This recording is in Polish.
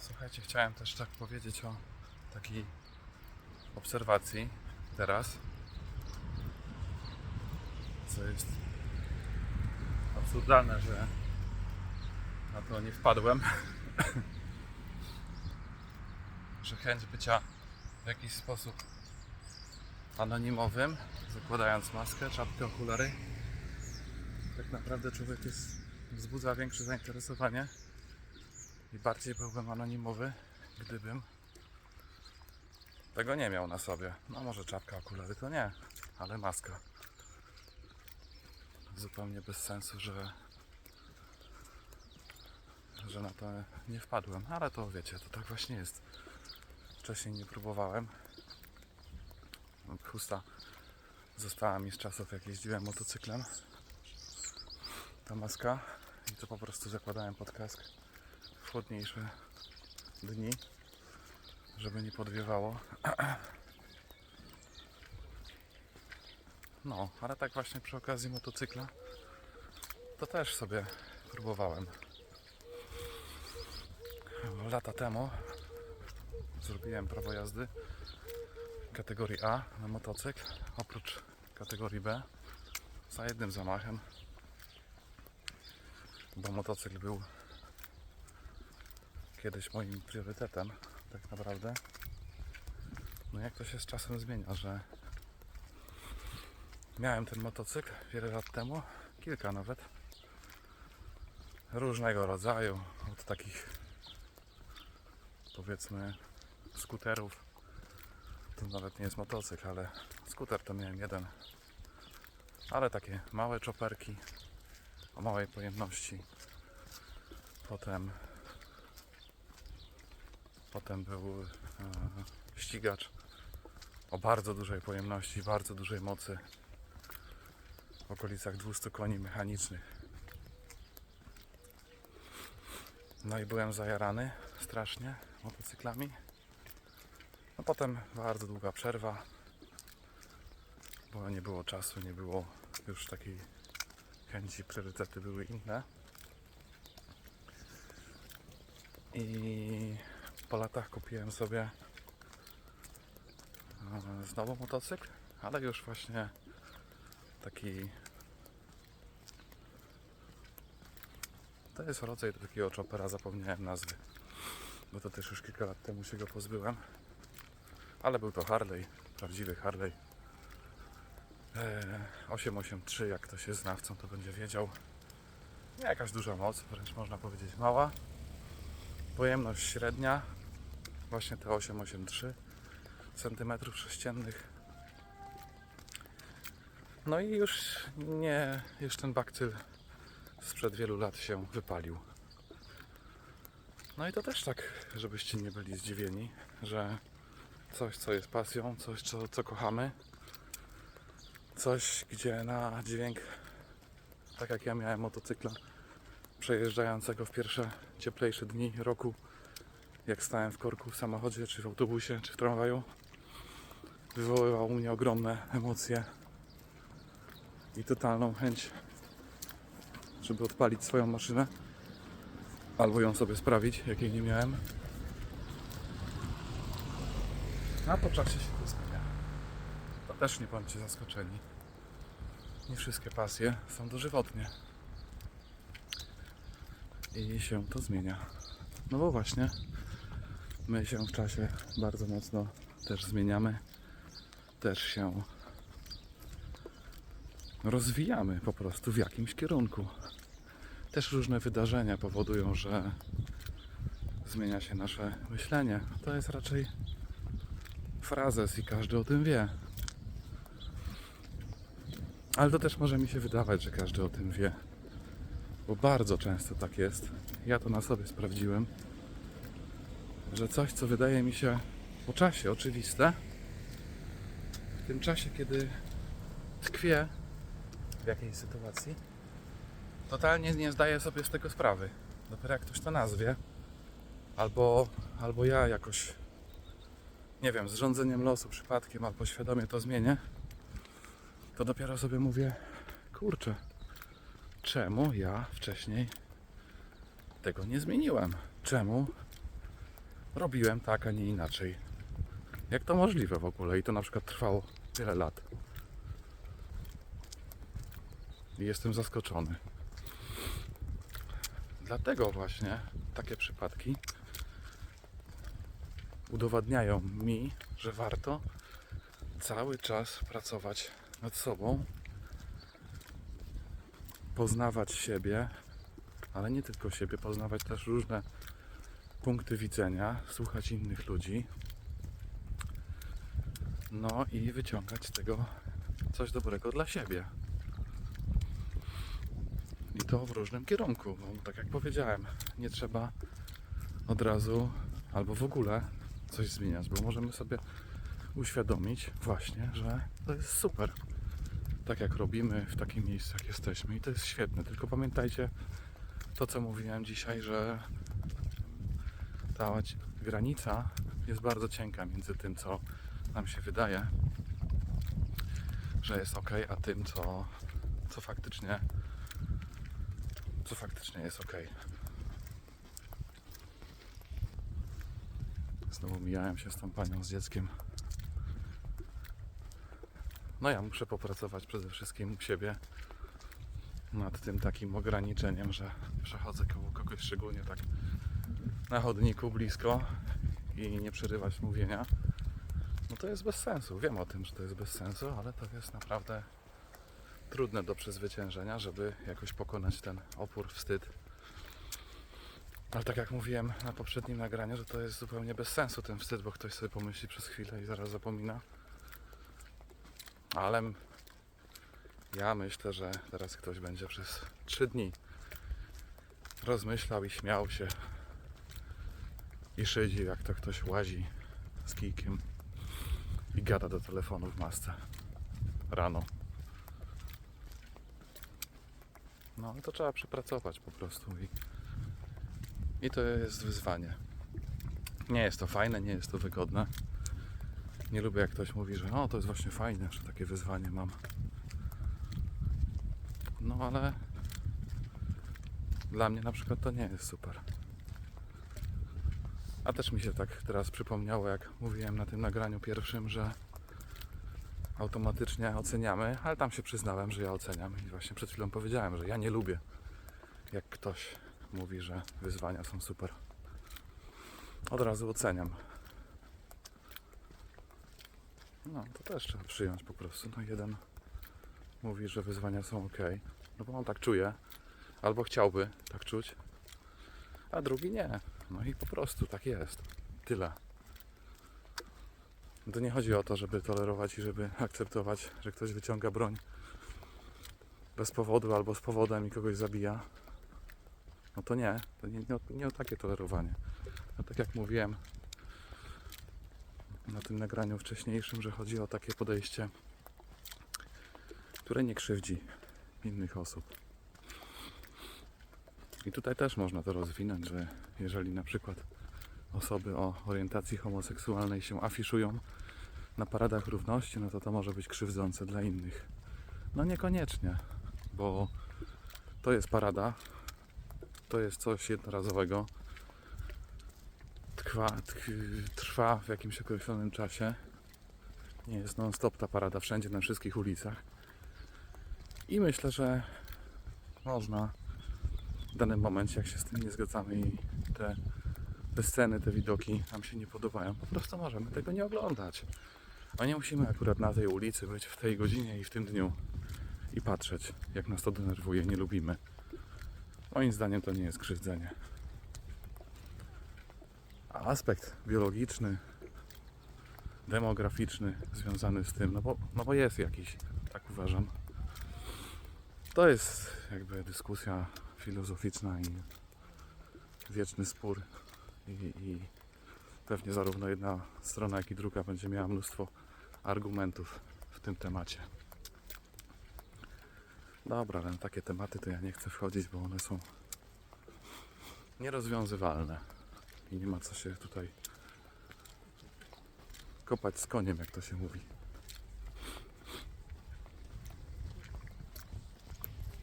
Słuchajcie, chciałem też tak powiedzieć o takiej obserwacji teraz, co jest absurdalne, że na to nie wpadłem, że chęć bycia w jakiś sposób anonimowym, zakładając maskę, czapkę, okulary, tak naprawdę człowiek jest, wzbudza większe zainteresowanie i bardziej byłbym anonimowy, gdybym tego nie miał na sobie. No może czapka, okulary to nie, ale maska. Zupełnie bez sensu, że że na to nie wpadłem, ale to wiecie, to tak właśnie jest. Wcześniej nie próbowałem. Chusta została mi z czasów, jak jeździłem motocyklem. Ta maska i to po prostu zakładałem pod kask chłodniejsze dni, żeby nie podwiewało. No, ale tak właśnie przy okazji motocykla to też sobie próbowałem. Lata temu zrobiłem prawo jazdy kategorii A na motocykl, oprócz kategorii B za jednym zamachem, bo motocykl był kiedyś moim priorytetem, tak naprawdę. No jak to się z czasem zmienia, że miałem ten motocykl wiele lat temu, kilka nawet, różnego rodzaju, od takich powiedzmy skuterów, to nawet nie jest motocykl, ale skuter to miałem jeden, ale takie małe czoperki o małej pojemności, potem Potem był e, ścigacz o bardzo dużej pojemności, bardzo dużej mocy w okolicach 200 koni mechanicznych. No i byłem zajarany strasznie motocyklami. No potem bardzo długa przerwa, bo nie było czasu, nie było już takiej chęci, priorytety były inne. I po latach kupiłem sobie e, znowu motocykl, ale już właśnie taki to jest rodzaj takiego chopera, zapomniałem nazwy bo to też już kilka lat temu się go pozbyłem ale był to Harley, prawdziwy Harley. E, 883 jak ktoś jest znawcą to będzie wiedział. Nie jakaś duża moc, wręcz można powiedzieć mała. Pojemność średnia właśnie te 883 cm sześciennych. No i już nie już ten bakcyl sprzed wielu lat się wypalił. No i to też tak żebyście nie byli zdziwieni że coś co jest pasją coś co, co kochamy coś gdzie na dźwięk tak jak ja miałem motocykla przejeżdżającego w pierwsze cieplejsze dni roku jak stałem w korku w samochodzie, czy w autobusie, czy w tramwaju, wywoływał u mnie ogromne emocje i totalną chęć, żeby odpalić swoją maszynę albo ją sobie sprawić, jak jej nie miałem. A po czasie się to zmienia. To też nie bądźcie zaskoczeni. Nie wszystkie pasje są dożywotnie. I się to zmienia. No bo właśnie my się w czasie bardzo mocno też zmieniamy, też się rozwijamy po prostu w jakimś kierunku. Też różne wydarzenia powodują, że zmienia się nasze myślenie. To jest raczej frazes i każdy o tym wie. Ale to też może mi się wydawać, że każdy o tym wie, bo bardzo często tak jest. Ja to na sobie sprawdziłem że coś, co wydaje mi się po czasie oczywiste, w tym czasie, kiedy tkwię w jakiejś sytuacji, totalnie nie zdaję sobie z tego sprawy. Dopiero jak ktoś to nazwie, albo, albo ja jakoś, nie wiem, z rządzeniem losu przypadkiem, albo świadomie to zmienię, to dopiero sobie mówię, kurczę, czemu ja wcześniej tego nie zmieniłem? Czemu robiłem tak, a nie inaczej. Jak to możliwe w ogóle? I to na przykład trwało tyle lat. I jestem zaskoczony. Dlatego właśnie takie przypadki udowadniają mi, że warto cały czas pracować nad sobą, poznawać siebie, ale nie tylko siebie, poznawać też różne punkty widzenia, słuchać innych ludzi. No i wyciągać z tego coś dobrego dla siebie. I to w różnym kierunku, bo tak jak powiedziałem, nie trzeba od razu albo w ogóle coś zmieniać, bo możemy sobie uświadomić właśnie, że to jest super. Tak jak robimy w takim miejscu, jak jesteśmy i to jest świetne. Tylko pamiętajcie to, co mówiłem dzisiaj, że granica jest bardzo cienka między tym, co nam się wydaje, że jest ok, a tym, co, co faktycznie co faktycznie jest ok. Znowu mijałem się z tą panią z dzieckiem. No ja muszę popracować przede wszystkim u siebie nad tym takim ograniczeniem, że przechodzę koło kogoś szczególnie tak na chodniku blisko i nie przerywać mówienia. No to jest bez sensu. Wiem o tym, że to jest bez sensu, ale to jest naprawdę trudne do przezwyciężenia, żeby jakoś pokonać ten opór, wstyd. Ale tak jak mówiłem na poprzednim nagraniu, że to jest zupełnie bez sensu ten wstyd, bo ktoś sobie pomyśli przez chwilę i zaraz zapomina. Ale ja myślę, że teraz ktoś będzie przez trzy dni rozmyślał i śmiał się i szydził, jak to ktoś łazi z kijkiem i gada do telefonu w masce rano. No to trzeba przepracować po prostu i, i to jest wyzwanie. Nie jest to fajne, nie jest to wygodne. Nie lubię jak ktoś mówi, że o to jest właśnie fajne, że takie wyzwanie mam. No ale dla mnie na przykład to nie jest super. A też mi się tak teraz przypomniało, jak mówiłem na tym nagraniu pierwszym, że automatycznie oceniamy, ale tam się przyznałem, że ja oceniam i właśnie przed chwilą powiedziałem, że ja nie lubię, jak ktoś mówi, że wyzwania są super. Od razu oceniam. No, to też trzeba przyjąć po prostu. No, jeden mówi, że wyzwania są ok, no bo on tak czuje, albo chciałby tak czuć, a drugi nie. No i po prostu tak jest. Tyle. To nie chodzi o to, żeby tolerować i żeby akceptować, że ktoś wyciąga broń bez powodu albo z powodem i kogoś zabija. No to nie, to nie, nie, o, nie o takie tolerowanie. No tak jak mówiłem na tym nagraniu wcześniejszym, że chodzi o takie podejście, które nie krzywdzi innych osób. I tutaj też można to rozwinąć, że jeżeli na przykład osoby o orientacji homoseksualnej się afiszują na paradach równości, no to to może być krzywdzące dla innych. No niekoniecznie, bo to jest parada, to jest coś jednorazowego, trwa, trwa w jakimś określonym czasie. Nie jest non-stop ta parada wszędzie, na wszystkich ulicach. I myślę, że można w danym momencie, jak się z tym nie zgadzamy i te, te sceny, te widoki nam się nie podobają, po prostu możemy tego nie oglądać. A nie musimy akurat na tej ulicy być w tej godzinie i w tym dniu i patrzeć, jak nas to denerwuje, nie lubimy. Moim zdaniem to nie jest krzywdzenie. A aspekt biologiczny, demograficzny związany z tym, no bo, no bo jest jakiś, tak uważam. To jest jakby dyskusja filozoficzna i wieczny spór i, i pewnie zarówno jedna strona, jak i druga będzie miała mnóstwo argumentów w tym temacie. Dobra, ale na takie tematy to ja nie chcę wchodzić, bo one są nierozwiązywalne i nie ma co się tutaj kopać z koniem, jak to się mówi.